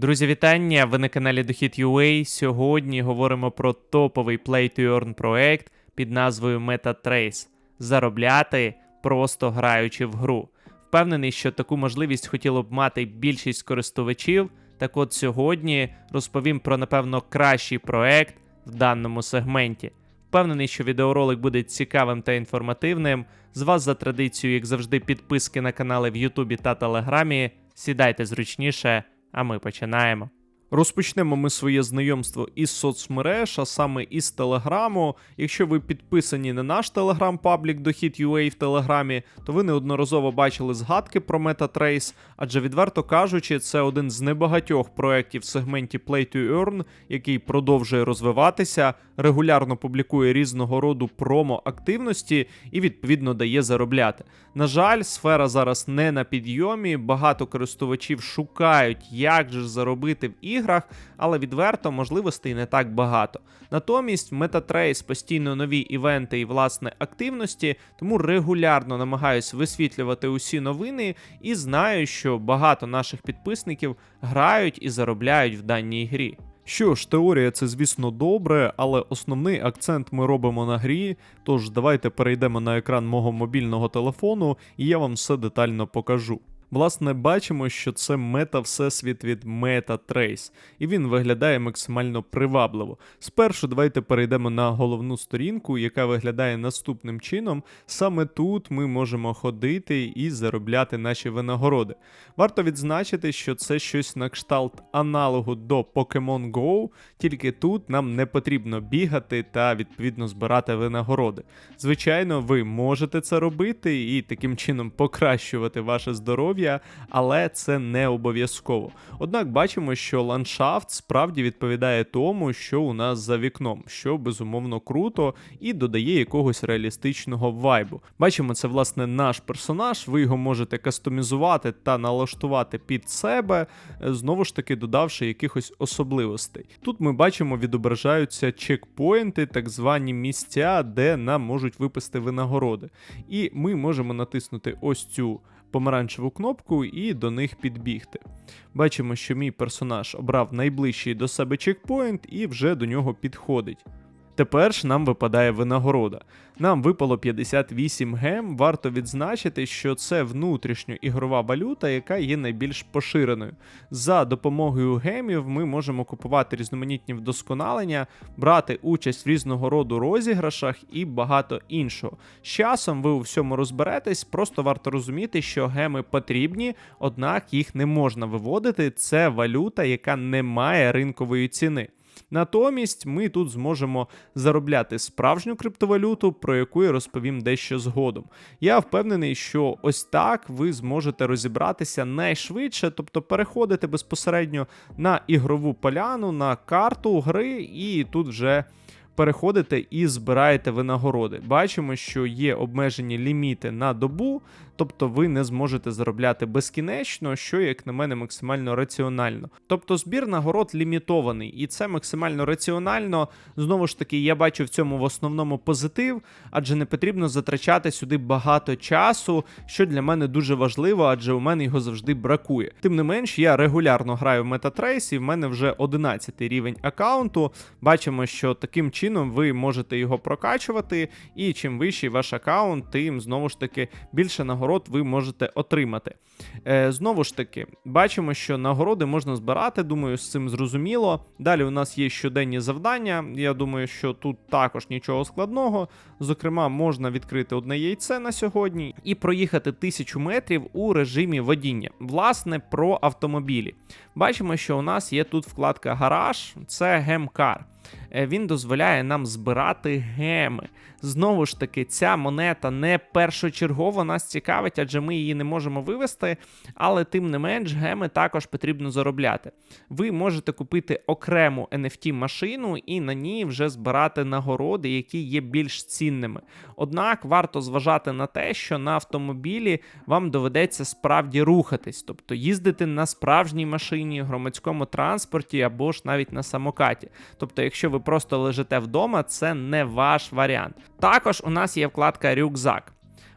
Друзі, вітання! Ви на каналі Дохід.ua. Сьогодні говоримо про топовий Play to Earn проект під назвою MetaTrace. Заробляти просто граючи в гру. Впевнений, що таку можливість хотіло б мати більшість користувачів. Так от сьогодні розповім про, напевно, кращий проект в даному сегменті. Впевнений, що відеоролик буде цікавим та інформативним. З вас за традицією, як завжди, підписки на канали в Ютубі та Телеграмі. Сідайте зручніше, а ми починаємо. Розпочнемо ми своє знайомство із соцмереж, а саме із Телеграму. Якщо ви підписані на наш телеграм-паблік Дохід.ua в Телеграмі, то ви неодноразово бачили згадки про MetaTrace, адже відверто кажучи, це один з небагатьох проєктів в сегменті Play to Earn, який продовжує розвиватися, регулярно публікує різного роду промо-активності і відповідно дає заробляти. На жаль, сфера зараз не на підйомі. Багато користувачів шукають, як же заробити в але відверто можливостей не так багато. Натомість в MetaTrace постійно нові івенти і власне активності, тому регулярно намагаюсь висвітлювати усі новини і знаю, що багато наших підписників грають і заробляють в даній грі. Що ж, теорія це, звісно, добре, але основний акцент ми робимо на грі. Тож давайте перейдемо на екран мого мобільного телефону, і я вам все детально покажу. Власне, бачимо, що це мета-всесвіт від MetaTrace, і він виглядає максимально привабливо. Спершу давайте перейдемо на головну сторінку, яка виглядає наступним чином. Саме тут ми можемо ходити і заробляти наші винагороди. Варто відзначити, що це щось на кшталт аналогу до Pokemon Go, тільки тут нам не потрібно бігати та відповідно збирати винагороди. Звичайно, ви можете це робити і таким чином покращувати ваше здоров'я, але це не обов'язково. Однак бачимо, що ландшафт справді відповідає тому, що у нас за вікном, що безумовно круто і додає якогось реалістичного вайбу. Бачимо, це власне наш персонаж, ви його можете кастомізувати та налаштувати під себе, знову ж таки додавши якихось особливостей. Тут ми бачимо, відображаються чекпоінти, так звані місця, де нам можуть випасти винагороди. І ми можемо натиснути ось цю помаранчеву кнопку і до них підбігти. Бачимо, що мій персонаж обрав найближчий до себе чекпоінт і вже до нього підходить. Тепер ж нам випадає винагорода. Нам випало 58 гем. Варто відзначити, що це внутрішньоігрова валюта, яка є найбільш поширеною. За допомогою гемів ми можемо купувати різноманітні вдосконалення, брати участь в різного роду розіграшах і багато іншого. З часом ви у всьому розберетесь, просто варто розуміти, що геми потрібні, однак їх не можна виводити. Це валюта, яка не має ринкової ціни. Натомість ми тут зможемо заробляти справжню криптовалюту, про яку я розповім дещо згодом. Я впевнений, що ось так ви зможете розібратися найшвидше, тобто переходити безпосередньо на ігрову поляну, на карту гри, і тут вже. Переходите і збираєте винагороди. Бачимо, що є обмежені ліміти на добу, тобто ви не зможете заробляти безкінечно, що, як на мене, максимально раціонально. Тобто збір нагород лімітований, і це максимально раціонально. Знову ж таки, я бачу в цьому в основному позитив, адже не потрібно затрачати сюди багато часу, що для мене дуже важливо, адже у мене його завжди бракує. Тим не менш, я регулярно граю в MetaTrace, і в мене вже 11 рівень аккаунту. Бачимо, що таким чином ви можете його прокачувати, і чим вищий ваш аккаунт, тим знову ж таки більше нагород ви можете отримати. Е, Знову ж таки, бачимо, що нагороди можна збирати. Думаю, з цим зрозуміло. Далі у нас є щоденні завдання. Я думаю, що тут також нічого складного. Зокрема, можна відкрити одне яйце на сьогодні і проїхати тисячу метрів у режимі водіння. Власне, про автомобілі. Бачимо, що у нас є тут вкладка гараж, це гемкар. Е, він дозволяє нам збирати геми. Знову ж таки, ця монета не першочергово нас цікавить, адже ми її не можемо вивести, але тим не менш, геми також потрібно заробляти. Ви можете купити окрему NFT-машину і на ній вже збирати нагороди, які є більш цінними. Однак варто зважати на те, що на автомобілі вам доведеться справді рухатись, тобто їздити на справжній машині, громадському транспорті або ж навіть на самокаті. Тобто, якщо ви просто лежите вдома, це не ваш варіант. Також у нас є вкладка рюкзак.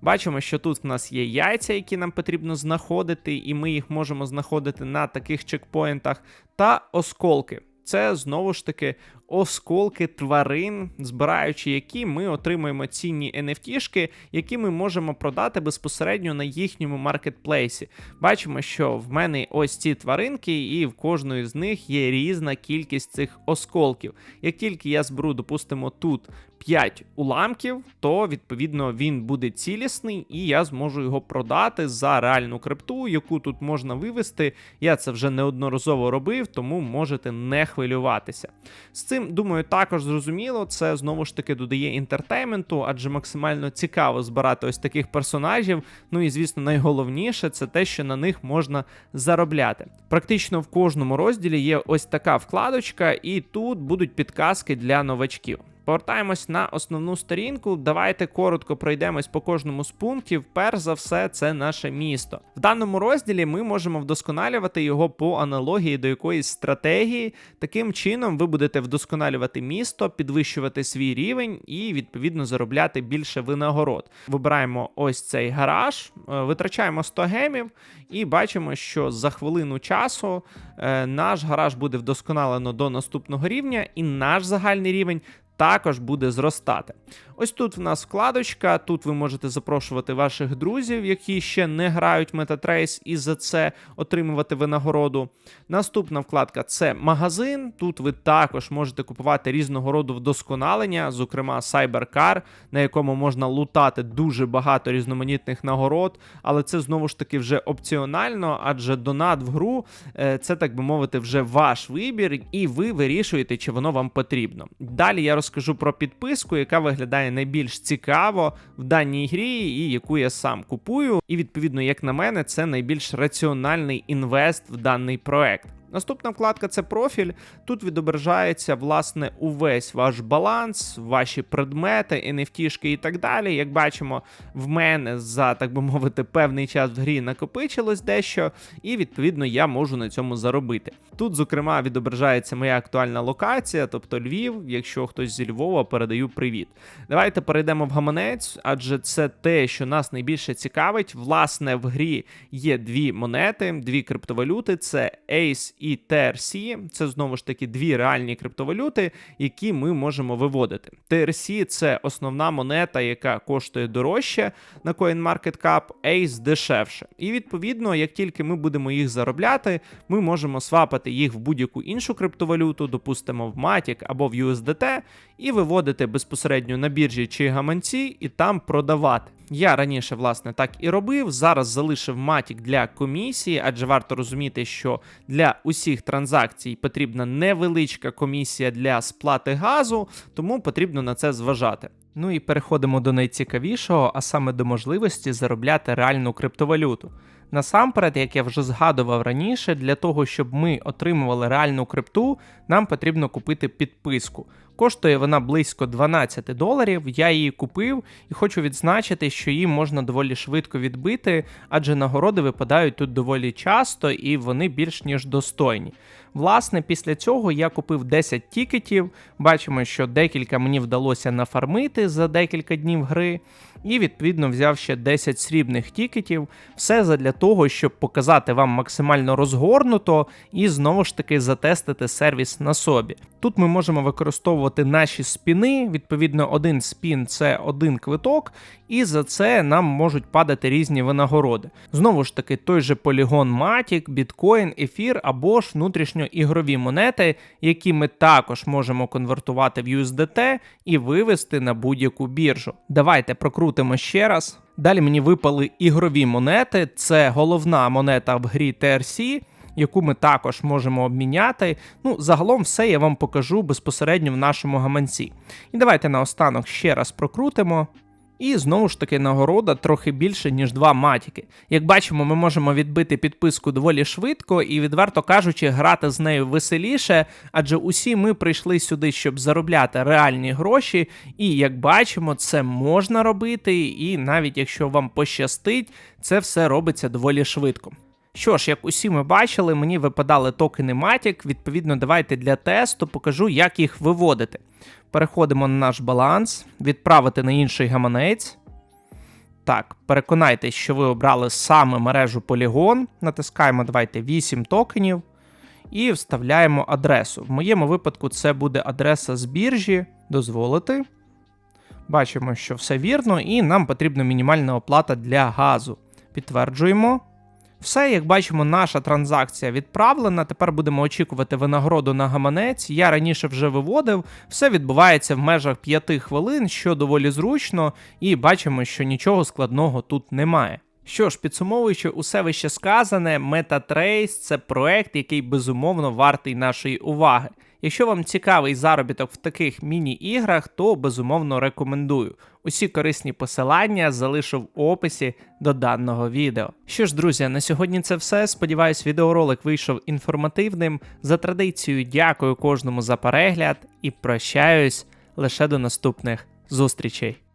Бачимо, що тут в нас є яйця, які нам потрібно знаходити, і ми їх можемо знаходити на таких чекпоінтах, та осколки. Це знову ж таки осколки тварин, збираючи які ми отримуємо цінні NFT-шки, які ми можемо продати безпосередньо на їхньому маркетплейсі. Бачимо, що в мене ось ці тваринки, і в кожної з них є різна кількість цих осколків. Як тільки я зберу, допустимо, тут 5 уламків, то відповідно він буде цілісний, і я зможу його продати за реальну крипту, яку тут можна вивести. Я це вже неодноразово робив, тому можете не хвилюватися. З цим, думаю, також зрозуміло, це знову ж таки додає інтертейменту, адже максимально цікаво збирати ось таких персонажів. Ну і звісно, найголовніше це те, що на них можна заробляти. Практично в кожному розділі є ось така вкладочка, і тут будуть підказки для новачків. Повертаємось на основну сторінку. Давайте коротко пройдемось по кожному з пунктів. Перш за все, це наше місто. В даному розділі ми можемо вдосконалювати його по аналогії до якоїсь стратегії. Таким чином, ви будете вдосконалювати місто, підвищувати свій рівень і відповідно заробляти більше винагород. Вибираємо ось цей гараж, е, витрачаємо 100 гемів і бачимо, що за хвилину часу е, наш гараж буде вдосконалено до наступного рівня, і наш загальний рівень також буде зростати. Ось тут в нас вкладочка. Тут ви можете запрошувати ваших друзів, які ще не грають MetaTrace, і за це отримувати винагороду. Наступна вкладка це магазин. Тут ви також можете купувати різного роду вдосконалення, зокрема Cybercar, на якому можна лутати дуже багато різноманітних нагород, але це знову ж таки вже опціонально, адже донат в гру е, це, так би мовити, вже ваш вибір, і ви вирішуєте, чи воно вам потрібно. Далі я розкажу про підписку, яка виглядає найбільш цікаво в даній грі, і яку я сам купую. І відповідно, як на мене, це найбільш раціональний інвест в даний проект. Наступна вкладка це профіль. Тут відображається власне увесь ваш баланс, ваші предмети, NFT-шки і так далі. Як бачимо, в мене за так би мовити певний час в грі накопичилось дещо, і відповідно я можу на цьому заробити. Тут, зокрема, відображається моя актуальна локація, тобто Львів. Якщо хтось зі Львова, передаю привіт. Давайте перейдемо в гаманець, адже це те, що нас найбільше цікавить. Власне, в грі є дві монети, дві криптовалюти: це ACE і TRC. Це знову ж таки дві реальні криптовалюти, які ми можемо виводити. TRC – це основна монета, яка коштує дорожче на CoinMarketCap, ACE дешевше. І відповідно, як тільки ми будемо їх заробляти, ми можемо свапати їх в будь-яку іншу криптовалюту, допустимо, в Matic або в USDT, і виводити безпосередньо на біржі чи гаманці, і там продавати. Я раніше, власне, так і робив. Зараз залишив Matic для комісії, адже варто розуміти, що для усіх транзакцій потрібна невеличка комісія для сплати газу, тому потрібно на це зважати. Ну і переходимо до найцікавішого, а саме до можливості заробляти реальну криптовалюту. Насамперед, як я вже згадував раніше, для того, щоб ми отримували реальну крипту, нам потрібно купити підписку. Коштує вона близько 12 доларів. Я її купив і хочу відзначити, що її можна доволі швидко відбити, адже нагороди випадають тут доволі часто і вони більш ніж достойні. Власне, після цього я купив 10 тікетів. Бачимо, що декілька мені вдалося нафармити за декілька днів гри. І відповідно взяв ще 10 срібних тікетів. Все задля того, щоб показати вам максимально розгорнуто і знову ж таки затестити сервіс на собі. Тут ми можемо використовувати наші спіни. Відповідно, один спін це один квиток, і за це нам можуть падати різні винагороди. Знову ж таки, той же полігон Matic, біткоін, ефір або ж внутрішньоігрові монети, які ми також можемо конвертувати в USDT і вивести на будь-яку біржу. Давайте прокрутимо ще раз. Далі мені випали ігрові монети. Це головна монета в грі TRC, яку ми також можемо обміняти. Ну, загалом все я вам покажу безпосередньо в нашому гаманці. І давайте наостанок ще раз прокрутимо. І знову ж таки нагорода трохи більше, ніж два матіки. Як бачимо, ми можемо відбити підписку доволі швидко і, відверто кажучи, грати з нею веселіше, адже усі ми прийшли сюди, щоб заробляти реальні гроші, і як бачимо, це можна робити, і навіть якщо вам пощастить, це все робиться доволі швидко. Що ж, як усі ми бачили, мені випадали токени Matic, відповідно, давайте для тесту покажу, як їх виводити. Переходимо на наш баланс, відправити на інший гаманець. Так, переконайтесь, що ви обрали саме мережу Polygon. Натискаємо давайте 8 токенів і вставляємо адресу. В моєму випадку це буде адреса з біржі. Дозволити. Бачимо, що все вірно, і нам потрібна мінімальна оплата для газу. Підтверджуємо. Все, як бачимо, наша транзакція відправлена. Тепер будемо очікувати винагороду на гаманець. Я раніше вже виводив. Все відбувається в межах 5 хвилин, що доволі зручно, і бачимо, що нічого складного тут немає. Що ж, підсумовуючи усе вище сказане, MetaTrace – це проект, який безумовно вартий нашої уваги. Якщо вам цікавий заробіток в таких міні-іграх, то безумовно рекомендую. Усі корисні посилання залишу в описі до даного відео. Що ж, друзі, на сьогодні це все. Сподіваюсь, відеоролик вийшов інформативним. За традицією, дякую кожному за перегляд і прощаюсь лише до наступних зустрічей.